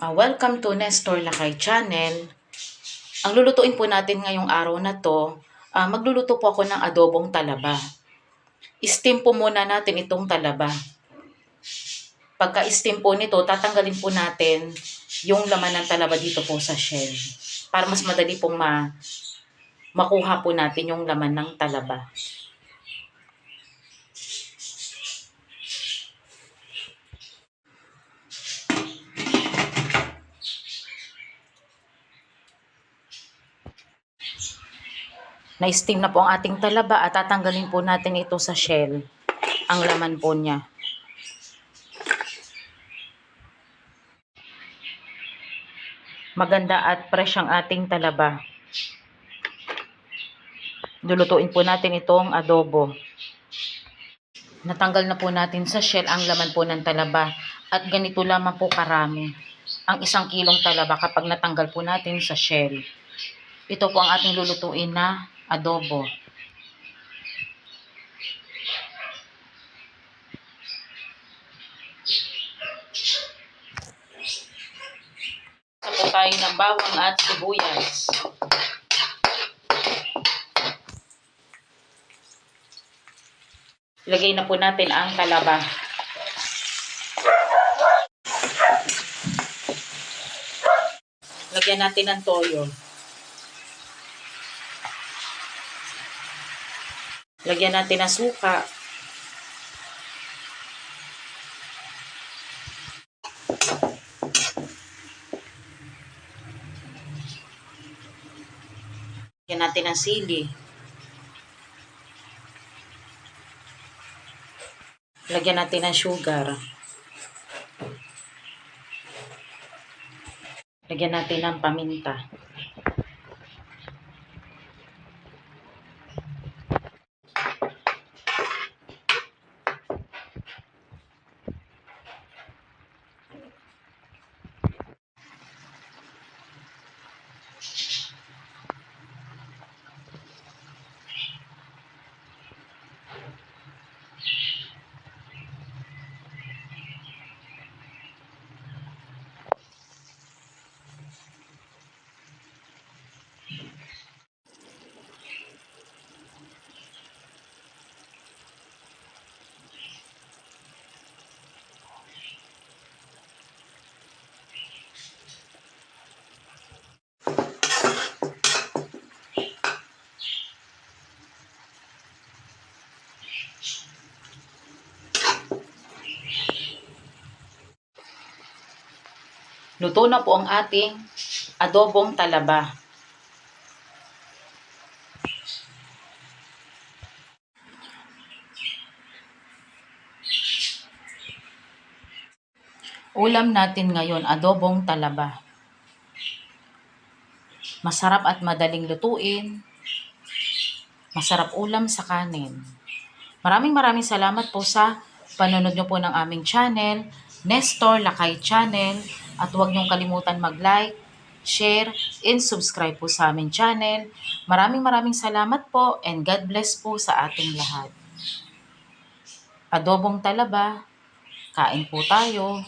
Ah, welcome to Nestor Lakay Channel. Ang lulutuin po natin ngayong araw na to, ah, magluluto po ako ng adobong talaba. Steam po muna natin itong talaba. Pagka-steam po nito, tatanggalin po natin yung laman ng talaba dito po sa shell. Para mas madali pong ma makuha po natin yung laman ng talaba. Na-steam na po ang ating talaba at tatanggalin po natin ito sa shell. Ang laman po niya. Maganda at fresh ang ating talaba. Lulutuin po natin itong adobo. Natanggal na po natin sa shell ang laman po ng talaba. At ganito lamang po karami ang isang kilong talaba kapag natanggal po natin sa shell. Ito po ang ating lulutuin na adobo. Sa po tayo ng bawang at sibuyas. Ilagay na po natin ang talaba. Lagyan natin ng toyo. Lagyan natin ng suka. Lagyan natin ng sili. Lagyan natin ng sugar. Lagyan natin ng paminta. Luto na po ang ating adobong talaba. Ulam natin ngayon, adobong talaba. Masarap at madaling lutuin. Masarap ulam sa kanin. Maraming maraming salamat po sa panonood nyo po ng aming channel, Nestor Lakay Channel. At huwag niyong kalimutan mag-like, share, and subscribe po sa aming channel. Maraming maraming salamat po and God bless po sa ating lahat. Adobong talaba, kain po tayo.